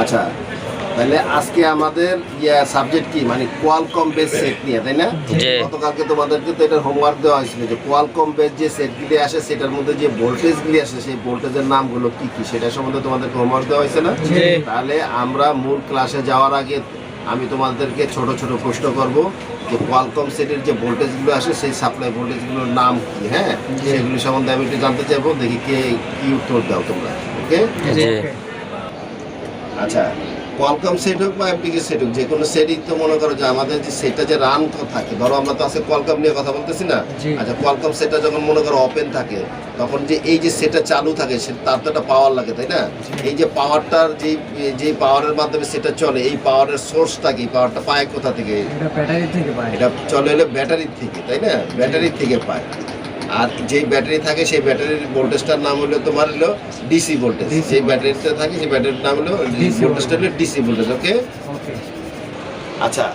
আচ্ছা তাহলে আজকে আমাদের ইয়া সাবজেক্ট কি? মানে কোয়ালকম বেস সেট নিয়ে তাই না? গতকালকে তোমাদেরকে তো এটা হোমওয়ার্ক দেওয়া হয়েছিল যে কোয়ালকম বেস যে সেটগুলি আসে সেটার মধ্যে যে ভোল্টেজগুলি আসে সেই ভোল্টেজের নামগুলো কি কি? সেটা সম্বন্ধে তোমাদেরকে হোমওয়ার্ক দেওয়া হয়েছে না? তাহলে আমরা মূল ক্লাসে যাওয়ার আগে আমি তোমাদেরকে ছোট ছোট প্রশ্ন করব যে কোয়ালকম সেটের যে ভোল্টেজগুলো আসে সেই সাপ্লাই ভোল্টেজগুলোর নাম কি? হ্যাঁ? সেগুলি সম্বন্ধে আমি একটু জানতে চাইব দেখি কে কি উত্তর দাও তোমরা। ওকে জি। আচ্ছা কোয়ালকম সেট হোক বা এমপিকে সেট হোক যে কোনো সেটই তো মনে করো যে আমাদের যে সেটটা যে রান থাকে। ধরো আমরা তো আজকে কোয়ালকম নিয়ে কথা বলতেছি না। আচ্ছা কোয়ালকম সেটটা যখন মনে করো ওপেন থাকে তখন যে এই যে সেটটা চালু থাকে সে তার তো একটা পাওয়ার লাগে তাই না? এই যে পাওয়ারটার যে যে পাওয়ারের মাধ্যমে সেটা চলে এই পাওয়ারের সোর্সটা কি? পাওয়ারটা পায় কোথা থেকে? এটা ব্যাটারি থেকে পায়। এটা চলে হলো ব্যাটারির থেকে তাই না? ব্যাটারির থেকে পায়। আর যেই ব্যাটারি থাকে সেই ব্যাটারির ভোল্টেজটার নাম হলো তোমার হলো ডিসি ভোল্টেজ। যেই ব্যাটারিতে থাকে সেই ব্যাটারির নাম হলো ভোল্টেজটা হলো ডিসি ভোল্টেজ ওকে? আচ্ছা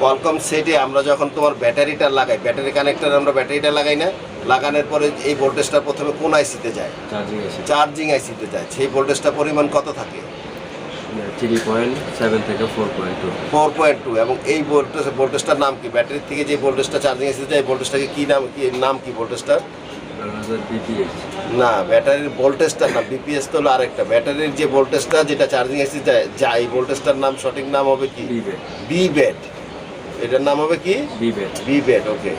কোয়ালকম সেটে আমরা যখন তোমার ব্যাটারিটা লাগাই ব্যাটারি কানেক্টর আমরা ব্যাটারিটা লাগাই না লাগানোর পরে এই ভোল্টেজটা প্রথমে কোন আইসিতে যায়? চার্জিং আইসিতে যায়। সেই ভোল্টেজটা পরিমাণ কত থাকে? থ্রি পয়েন্ট সেভেন থেকে four point two four point two এবং এই ভোল্টেজ ভোল্টেজটার নাম কি? ব্যাটারি থেকে যে ভোল্টেজটা চার্জিং এই ভোল্টেজটাকে কি নাম কি নাম কি ভোল্টেজটার বিপিএস না ব্যাটারির ভোল্টেজটার নাম বিপিএস তো হলো আরেকটা। ব্যাটারির যে ভোল্টেজটা যেটা চার্জিং এসে যায় যা এই ভোল্টেজটার নাম সঠিক নাম হবে কি? বি ব্যাট এটার নাম হবে কি? বি ব্যাট ওকে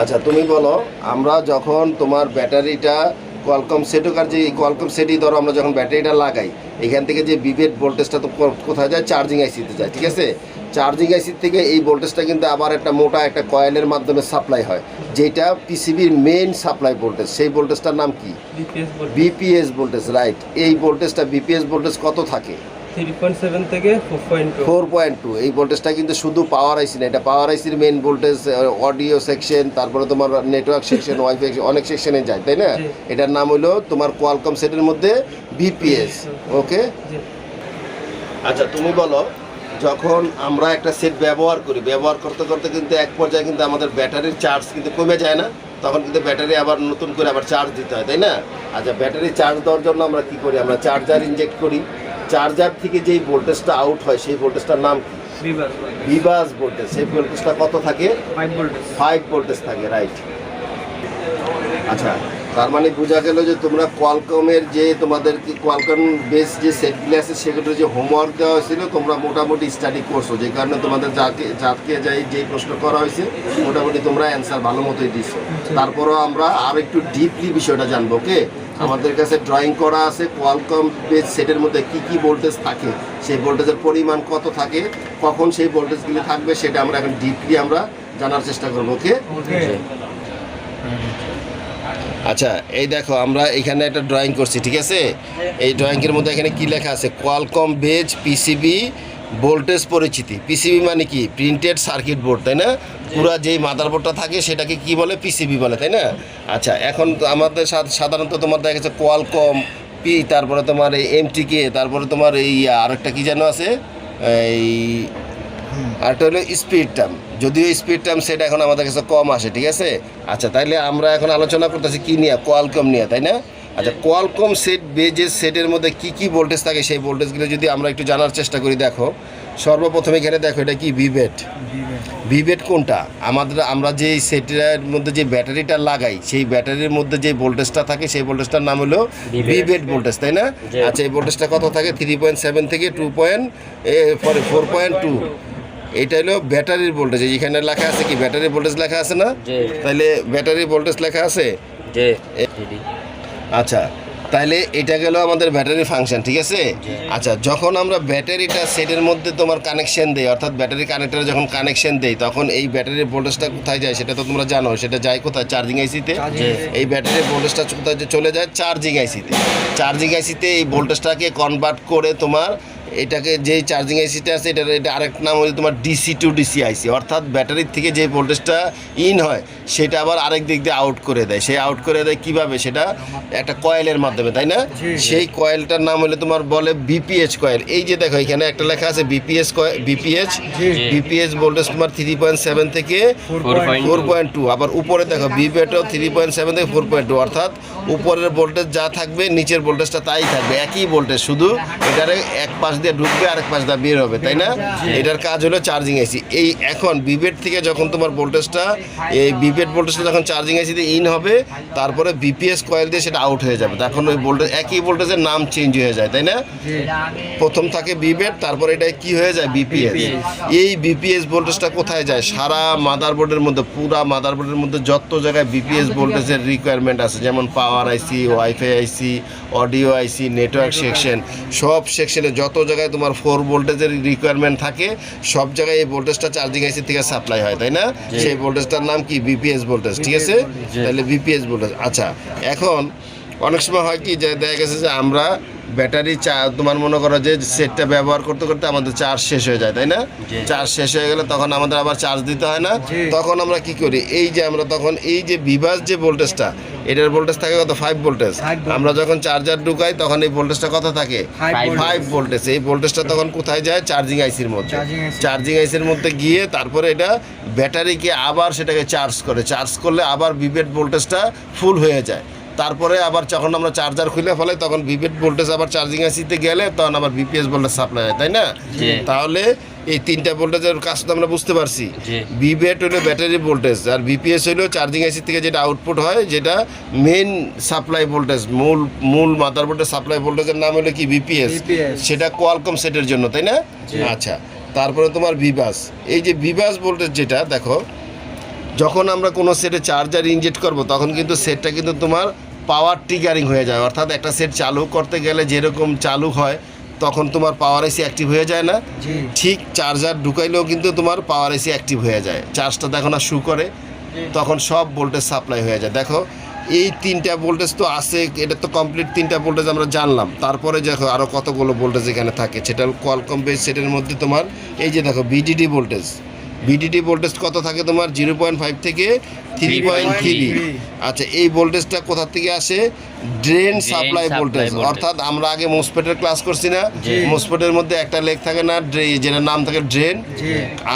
আচ্ছা তুমি বলো আমরা যখন তোমার ব্যাটারিটা কোয়ালকম সেটও কার যে কোয়ালকম সেটই ধরো আমরা যখন ব্যাটারিটা লাগাই এখান থেকে যে বিভেদ ভোল্টেজটা তো কোথায় যায়? চার্জিং আইসিতে যায় ঠিক আছে? চার্জিং আইসি থেকে এই ভোল্টেজটা কিন্তু আবার একটা মোটা একটা কয়েলের মাধ্যমে সাপ্লাই হয় যেটা পিসিবির মেন সাপ্লাই ভোল্টেজ সেই ভোল্টেজটার নাম কি? বিপিএস ভোল্টেজ রাইট এই ভোল্টেজটা বিপিএস ভোল্টেজ কত থাকে? থ্রি পয়েন্ট সেভেন থেকে four point four point two এই ভোল্টেজটা কিন্তু শুধু পাওয়ার আইসি না এটা পাওয়ার আইসির মেইন ভোল্টেজ অডিও সেকশন তারপরে তোমার নেটওয়ার্ক সেকশন ওয়াইফাই অনেক সেকশনে যায় তাই না? এটার নাম হলো তোমার কোয়ালকম সেটের মধ্যে বিপিএস ওকে আচ্ছা তুমি বলো যখন আমরা একটা সেট ব্যবহার করি ব্যবহার করতে করতে কিন্তু এক পর্যায়ে কিন্তু আমাদের ব্যাটারির চার্জ কিন্তু কমে যায় না তখন কিন্তু ব্যাটারি আবার নতুন করে আবার চার্জ দিতে হয় তাই না? আচ্ছা ব্যাটারি চার্জ দেওয়ার জন্য আমরা কি করি? আমরা চার্জার ইনজেক্ট করি চার্জার থেকে যেই ভোল্টেজটা আউট হয় সেই ভোল্টেজটার নাম কি? ভিভাস ভোল্টেজ সেই ভোল্টেজটা কত থাকে? ফাইভ ভোল্টেজ থাকে রাইট আচ্ছা তার মানে বোঝা গেল যে তোমরা কোয়ালকমের যে তোমাদের কি কোয়ালকম বেস যে সেটগুলি আছে সেগুলোর যে হোমওয়ার্ক দেওয়া হয়েছিল তোমরা মোটামুটি স্টাডি করছ। যে কারণে তোমাদের যাকে যাকে যাই যে প্রশ্ন করা হয়েছে মোটামুটি তোমরা অ্যান্সার ভালো মতোই দিচ্ছো তারপরও আমরা আর একটু ডিপলি বিষয়টা জানব ওকে আমাদের কাছে ড্রয়িং করা আছে কোয়ালকম বেস সেটের মধ্যে কি কি ভোল্টেজ থাকে সেই ভোল্টেজের পরিমাণ কত থাকে কখন সেই ভোল্টেজগুলি থাকবে সেটা আমরা এখন ডিপলি আমরা জানার চেষ্টা করব ওকে আচ্ছা এই দেখো আমরা এখানে একটা ড্রয়িং করছি ঠিক আছে? এই ড্রয়িংয়ের মধ্যে এখানে কি লেখা আছে? কোয়ালকম বেজ পিসিবি ভোল্টেজ পরিচিতি। পিসিবি মানে কি? প্রিন্টেড সার্কিট বোর্ড তাই না? পুরো যেই মাদারবোর্ডটা থাকে, সেটাকে কি বলে? পিসিবি বলে, তাই না? আচ্ছা এখন আমাদের সাধারণত তোমার দেখা গেছে কোয়ালকম পি তারপরে তোমার এই এমটিকে তারপরে তোমার এই আরেকটা কি যেন আছে? এই, আরেকটা হলো স্পিড টার্ম যদিও স্পিড টার্ম সেটা এখন আমাদের কাছে কম আসে, ঠিক আছে? আচ্ছা তাইলে আমরা এখন আলোচনা করতেছি কী নিয়ে? কোয়ালকম নিয়ে, তাই না? আচ্ছা কোয়ালকম সেট বেজের সেটের মধ্যে কি কি ভোল্টেজ থাকে সেই ভোল্টেজগুলো যদি আমরা একটু জানার চেষ্টা করি দেখো। সর্বপ্রথম এখানে দেখো এটা কি? ভিভেট ভিভেট কোনটা? আমাদের আমরা যে সেটের মধ্যে যে ব্যাটারিটা লাগাই সেই ব্যাটারির মধ্যে যে ভোল্টেজটা থাকে সেই ভোল্টেজটার নাম হলো। ভিভেট ভোল্টেজ তাই না? আচ্ছা এই ভোল্টেজটা কত থাকে? থ্রি পয়েন্ট সেভেন থেকে two point four point two এটা হলো ব্যাটারির ভোল্টেজ এখানে লেখা আছে কি? ব্যাটারি ভোল্টেজ লেখা আছে না? তাহলে ব্যাটারি ভোল্টেজ লেখা আছে? আচ্ছা তাহলে এটা গেল আমাদের ব্যাটারি ফাংশন ঠিক আছে? আচ্ছা যখন আমরা ব্যাটারিটা সেটের মধ্যে তোমার কানেকশন দেই অর্থাৎ ব্যাটারি কানেক্টরে যখন কানেকশন দেই তখন এই ব্যাটারি ভোল্টেজটা কোথায় যায় সেটা তো তোমরা জানো সেটা যায় কোথায়? চার্জিং আইসিতে এই ব্যাটারি ভোল্টেজটা কোথায় চলে যায়? চার্জিং আইসিতে চার্জিং আইসিতে এই ভোল্টেজটাকে কনভার্ট করে তোমার এটাকে যেই চার্জিং আইসিটা আছে এটার এটা আরেক নাম হচ্ছে তোমার ডিসি টু ডিসি আইসি অর্থাৎ ব্যাটারির থেকে যে ভোল্টেজটা ইন হয় সেটা আবার আরেক দিক দিয়ে আউট করে দেয়। সেই আউট করে দেয় কীভাবে? সেটা একটা কয়েলের মাধ্যমে তাই না? সেই কয়েলটার নাম হলে তোমার বলে বিপিএইচ কয়েল এই যে দেখো এখানে একটা লেখা আছে বিপিএস বিপিএইচ বিপিএইচ ভোল্টেজ তোমার থ্রি পয়েন্ট সেভেন থেকে ফোর পয়েন্ট টু আবার উপরে দেখো বিবেটও থ্রি পয়েন্ট সেভেন থেকে ফোর পয়েন্ট টু অর্থাৎ উপরের ভোল্টেজ যা থাকবে নিচের ভোল্টেজটা তাই থাকবে। একই ভোল্টেজ শুধু এটারে এক পাশ দিয়ে ঢুকবে আরেক পাশ দিয়ে বের হবে তাই না? এটার কাজ হলো চার্জিং এসি এই এখন বিবেট থেকে যখন তোমার ভোল্টেজটা এই বিবেট ভোল্টেজটা যখন চার্জিং এসিতে ইন হবে তারপরে বিপিএস কয়েল দিয়ে সেটা আউট হয়ে যাবে। তখন ওই ভোল্টেজ একই ভোল্টেজের নাম চেঞ্জ হয়ে যায় তাই না? প্রথম থাকে বিবেট তারপরে এটা কি হয়ে যায়? বিপিএস এই বিপিএস ভোল্টেজটা কোথায় যায়? সারা মাদারবোর্ডের মধ্যে পুরা মাদারবোর্ডের মধ্যে যত জায়গায় বিপিএস ভোল্টেজের রিকোয়ারমেন্ট আছে। যেমন power IC wifi IC audio IC network section সব সেকশনে যত জায়গায় তোমার ফোর ভোল্টেজের রিকোয়ারমেন্ট থাকে সব জায়গায় এই ভোল্টেজটা চার্জিং আইসি থেকে সাপ্লাই হয় তাই না? সেই ভোল্টেজটার নাম কি? বিপিএস ভোল্টেজ ঠিক আছে? তাহলে বিপিএস ভোল্টেজ আচ্ছা। এখন অনেক সময় হয় কি যে দেখা গেছে যে আমরা ব্যাটারি চা তোমার মনে করো যে সেটটা ব্যবহার করতে করতে আমাদের চার্জ শেষ হয়ে যায় তাই না? চার্জ শেষ হয়ে গেলে তখন আমাদের আবার চার্জ দিতে হয় না। তখন আমরা কি করি? এই যে আমরা তখন এই যে বিভাস যে ভোল্টেজটা এটার ভোল্টেজ থাকে কত? ফাইভ ভোল্টেজ আমরা যখন চার্জার ঢুকাই তখন এই ভোল্টেজটা কত থাকে? ফাইভ ভোল্টেজ এই ভোল্টেজটা তখন কোথায় যায়? চার্জিং আইসির মধ্যে। চার্জিং আইসির মধ্যে গিয়ে তারপরে এটা ব্যাটারিকে আবার সেটাকে চার্জ করে। চার্জ করলে আবার বিভেট ভোল্টেজটা ফুল হয়ে যায়। তারপরে আবার যখন আমরা চার্জার খুলে ফেলে তখন বিভেট ভোল্টেজ আবার চার্জিং আইসিতে গেলে তখন আবার বিপিএস ভোল্টেজ সাপ্লাই হয় তাই না? তাহলে এই তিনটা ভোল্টেজের কাজ তো আমরা বুঝতে পারছি। জি। বিভেট হলো ব্যাটারি ভোল্টেজ আর বিপিএস হলো চার্জিং আইসি থেকে যেটা আউটপুট হয় যেটা মেন সাপ্লাই ভোল্টেজ মূল মূল মাদারবোর্ডের সাপ্লাই ভোল্টেজের নাম হলো কি? বিপিএস সেটা কোয়ালকম সেটের জন্য তাই না? আচ্ছা তারপরে তোমার বিবাস এই যে বিবাস ভোল্টেজ যেটা দেখো যখন আমরা কোনো সেটে চার্জার ইনজেক্ট করব তখন কিন্তু সেটটা কিন্তু তোমার পাওয়ার ট্রিগারিং হয়ে যায়। অর্থাৎ একটা সেট চালু করতে গেলে যেরকম চালু হয় তখন তোমার পাওয়ার এসি অ্যাক্টিভ হয়ে যায় না। ঠিক চার্জার ঢুকাইলেও কিন্তু তোমার পাওয়ার এসি অ্যাক্টিভ হয়ে যায়। চার্জটা দেখো না শু করে। তখন সব ভোল্টেজ সাপ্লাই হয়ে যায়। দেখো এই তিনটা ভোল্টেজ তো আছে এটা তো কমপ্লিট তিনটা ভোল্টেজ আমরা জানলাম। তারপরে দেখো আরও কতগুলো ভোল্টেজ এখানে থাকে। সেটা কোয়ালকম বেস সেটের মধ্যে তোমার এই যে দেখো বিডিডি ভোল্টেজ বিডিডি ভোল্টেজ কত থাকে তোমার? জিরো পয়েন্ট ফাইভ থেকে থ্রি পয়েন্ট থ্রি আচ্ছা এই ভোল্টেজটা কোথা থেকে আসে? ড্রেন সাপ্লাই ভোল্টেজ অর্থাৎ আমরা আগে মোসপেটের ক্লাস করছি না। মোসপেটের মধ্যে একটা লেখ থাকে না যেটার নাম থাকে ড্রেন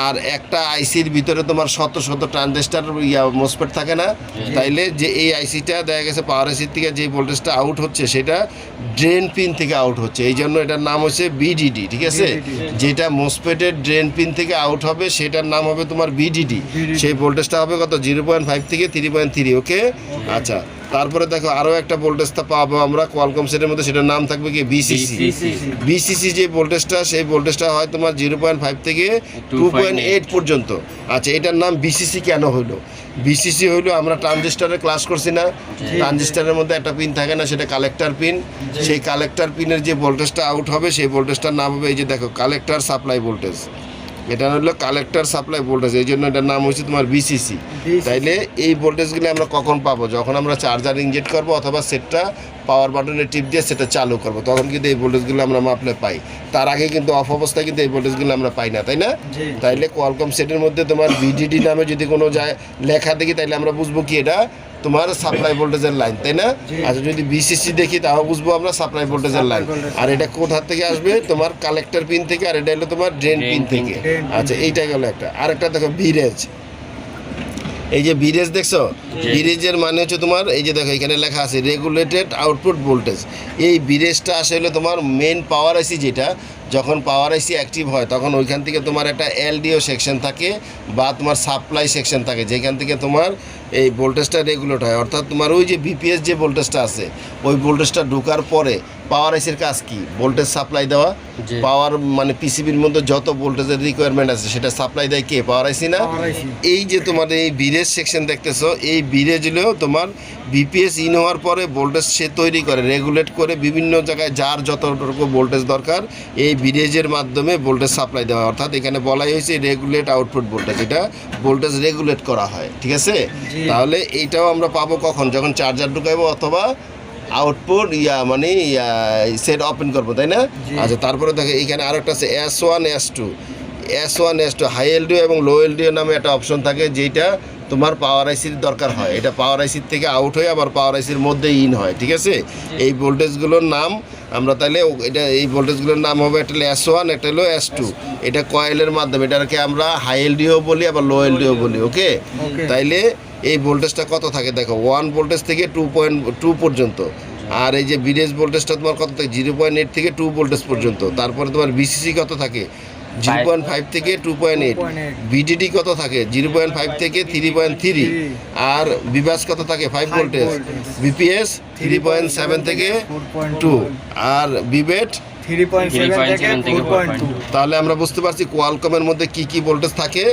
আর একটা আইসির ভিতরে তোমার শত শত ট্রানজিস্টার ইয়া মোসপেট থাকে না। তাইলে যে এই আইসিটা দেখা গেছে পাওয়ার আইসির থেকে যে ভোল্টেজটা আউট হচ্ছে সেটা ড্রেন পিন থেকে আউট হচ্ছে। এই জন্য এটার নাম হচ্ছে বিডিডি ঠিক আছে? যেটা মোসপেটের ড্রেন পিন থেকে আউট হবে সেটার নাম হবে তোমার বিডিডি সেই ভোল্টেজটা হবে কত? জিরো পয়েন্ট ফাইভ থেকে থ্রি পয়েন্ট থ্রি ওকে আচ্ছা। তারপরে দেখো আরও একটা ভোল্টেজটা পাবো আমরা কোয়ালকম সেটের মধ্যে সেটার নাম থাকবে কি? বিসিসি বিসিসি যে ভোল্টেজটা সেই ভোল্টেজটা হয় তোমার জিরো পয়েন্ট ফাইভ থেকে টু পয়েন্ট এইট পর্যন্ত। আচ্ছা এটার নাম বিসিসি কেন হলো? বিসিসি হইল আমরা ট্রানজিস্টারে ক্লাস করছি না। ট্রানজিস্টারের মধ্যে একটা পিন থাকে না সেটা কালেক্টর পিন সেই কালেক্টর পিনের যে ভোল্টেজটা আউট হবে সেই ভোল্টেজটার নাম হবে এই যে দেখো কালেক্টর সাপ্লাই ভোল্টেজ এটা হলো কালেক্টর সাপ্লাই ভোল্টেজ এই জন্য এটার নাম হচ্ছে তোমার বিসিসি তাইলে এই ভোল্টেজগুলি আমরা কখন পাবো? যখন আমরা চার্জার ইনজেক্ট করব অথবা সেটটা পাওয়ার বাটনে টিপ দিয়ে সেটা চালু করব তখন কিন্তু এই ভোল্টেজগুলো আমরা মাপলে পাই। তার আগে কিন্তু অফ অবস্থায় কিন্তু এই ভোল্টেজগুলো আমরা পাই না তাই না? তাইলে কোয়ালকম সেটের মধ্যে তোমার বিডিডি নামে যদি কোনো যায় লেখা দেখি তাইলে আমরা বুঝব কি এটা তোমার সাপ্লাই ভোল্টেজের লাইন তাই না? আচ্ছা যদি বিসিসি দেখি তাও বুঝব আমরা সাপ্লাই ভোল্টেজের লাইন আর এটা কোথা থেকে আসবে? তোমার কালেক্টর পিন থেকে আর এটা হলো তোমার ড্রেন পিন থেকে। আচ্ছা এইটা গেল একটা। আরেকটা দেখো বিরেজ এই যে বিরেজ দেখছ? বিরেজের মানে হচ্ছে তোমার এই যে দেখো এখানে লেখা আছে রেগুলেটেড আউটপুট ভোল্টেজ এই বিরেজটা আসলে তোমার মেন পাওয়ার আইসি যেটা যখন পাওয়ার আইসি অ্যাক্টিভ হয় তখন ওইখান থেকে তোমার একটা এলডিও সেকশন থাকে বা তোমার সাপ্লাই সেকশন থাকে যেখান থেকে তোমার এই ভোল্টেজটা রেগুলেট হয়। অর্থাৎ তোমার ওই যে বিপিএস যে ভোল্টেজটা আছে ওই ভোল্টেজটা ঢোকার পরে পাওয়ার আইসির কাজ কি? ভোল্টেজ সাপ্লাই দেওয়া? পাওয়ার মানে পিসিবির মধ্যে যত ভোল্টেজের রিকোয়ারমেন্ট আছে সেটা সাপ্লাই দেয় কে? পাওয়ার আইসি না? এই যে তোমার এই বিরেজ সেকশন দেখতেছো এই বিরেজ হলেও তোমার বিপিএস ইন হওয়ার পরে ভোল্টেজ সে তৈরি করে রেগুলেট করে বিভিন্ন জায়গায় যার যতটুকু ভোল্টেজ দরকার এই বিরেজের মাধ্যমে ভোল্টেজ সাপ্লাই দেওয়া হয়। অর্থাৎ এখানে বলাই হয়েছে রেগুলেট আউটপুট ভোল্টেজ এটা ভোল্টেজ রেগুলেট করা হয় ঠিক আছে? তাহলে এইটাও আমরা পাবো কখন? যখন চার্জার ঢুকাইবো অথবা আউটপুট ইয়া মানে ইয়া সেট ওপেন করব তাই না? আচ্ছা তারপরে দেখো এখানে আরেকটা আছে S one S two S one S two high LDO এবং লো এলডিও নামে একটা অপশন থাকে যেটা তোমার পাওয়ার আইসির দরকার হয়। এটা পাওয়ার আইসির থেকে আউট হয়ে আবার পাওয়ার আইসির মধ্যে ইন হয় ঠিক আছে? এই ভোল্টেজগুলোর নাম আমরা তাহলে এটা এই ভোল্টেজগুলোর নাম হবে একটা হলো এস ওয়ান একটা হলো এস টু এটা কয়েলের মাধ্যমে। এটাকে আমরা হাই এলডিও বলি আবার লো এলডিও বলি ওকে. তাইলে এই ভোল্টেজটা কত থাকে? দেখো ওয়ান ভোল্টেজ থেকে টু পয়েন্ট টু পর্যন্ত। আর এই যে বিডিএস ভোল্টেজটা তোমার কত থাকে? জিরো পয়েন্ট এইট থেকে টু ভোল্টেজ পর্যন্ত। তারপরে তোমার বিসিসি কত থাকে? জিরো পয়েন্ট ফাইভ থেকে টু পয়েন্ট এইট 2.8 বিডিডি কত থাকে? জিরো পয়েন্ট ফাইভ থেকে থ্রি পয়েন্ট থ্রি আর বিবাস কত থাকে? Five voltage. VPS three point seven থেকে টু আর বিবেট থ্রি পয়েন্ট সেভেন থেকে ফোর পয়েন্ট টু তাহলে আমরা বুঝতে পারছি কোয়ালকমের মধ্যে কি কি ভোল্টেজ থাকে।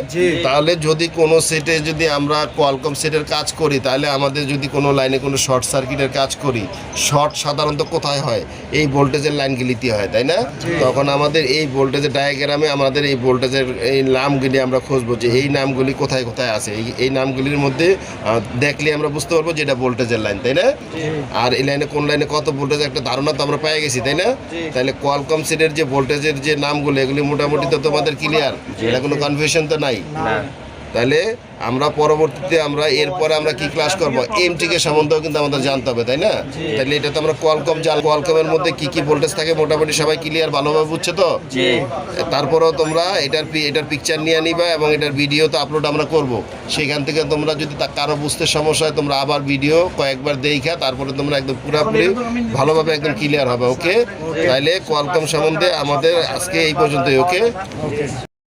তাহলে যদি কোনো সেটে যদি আমরা কোয়ালকম সেটের কাজ করি তাহলে আমাদের যদি কোনো লাইনে কোনো শর্ট সার্কিটের কাজ করি শর্ট সাধারণত কোথায় হয়? এই ভোল্টেজের লাইনগুলিতে হয় তাই না? তখন আমাদের এই ভোল্টেজের ডায়াগ্রামে আমাদের এই ভোল্টেজের এই নামগুলি আমরা খুঁজবো যে এই নামগুলি কোথায় কোথায় আছে? এই এই নামগুলির মধ্যে দেখলে আমরা বুঝতে পারব যে এটা ভোল্টেজের লাইন তাই না? আর এই লাইনে কোন লাইনে কত ভোল্টেজ একটা ধারণা তো আমরা পেয়ে গেছি তাই না? তাহলে কোয়ালকম সেটের যে ভোল্টেজের যে নামগুলো এগুলি মোটামুটি তো তোমাদের ক্লিয়ার এটা কোনো কনফিউশন তো নাই? না। তাহলে আমরা পরবর্তীতে আমরা এরপরে আমরা কি ক্লাস করব? এমটিকে সম্বন্ধেও কিন্তু আমাদের জানতে হবে তাই না? তাহলে এটা তো আমরা কোয়ালকম জান কোয়ালকমের মধ্যে কি কি ভোল্টেজ থাকে মোটামুটি সবাই ক্লিয়ার ভালোভাবে বুঝছে তো? তারপরেও তোমরা এটার এটার পিকচার নিয়ে নিবা এবং এটার ভিডিও তো আপলোড আমরা করব। সেখান থেকে তোমরা যদি তা কারও বুঝতে সমস্যা হয় তোমরা আবার ভিডিও কয়েকবার দেখা তারপরে তোমরা একদম পুরোপুরি ভালোভাবে একদম ক্লিয়ার হবে ওকে তাহলে কোয়ালকম সম্বন্ধে আমাদের আজকে এই পর্যন্তই ওকে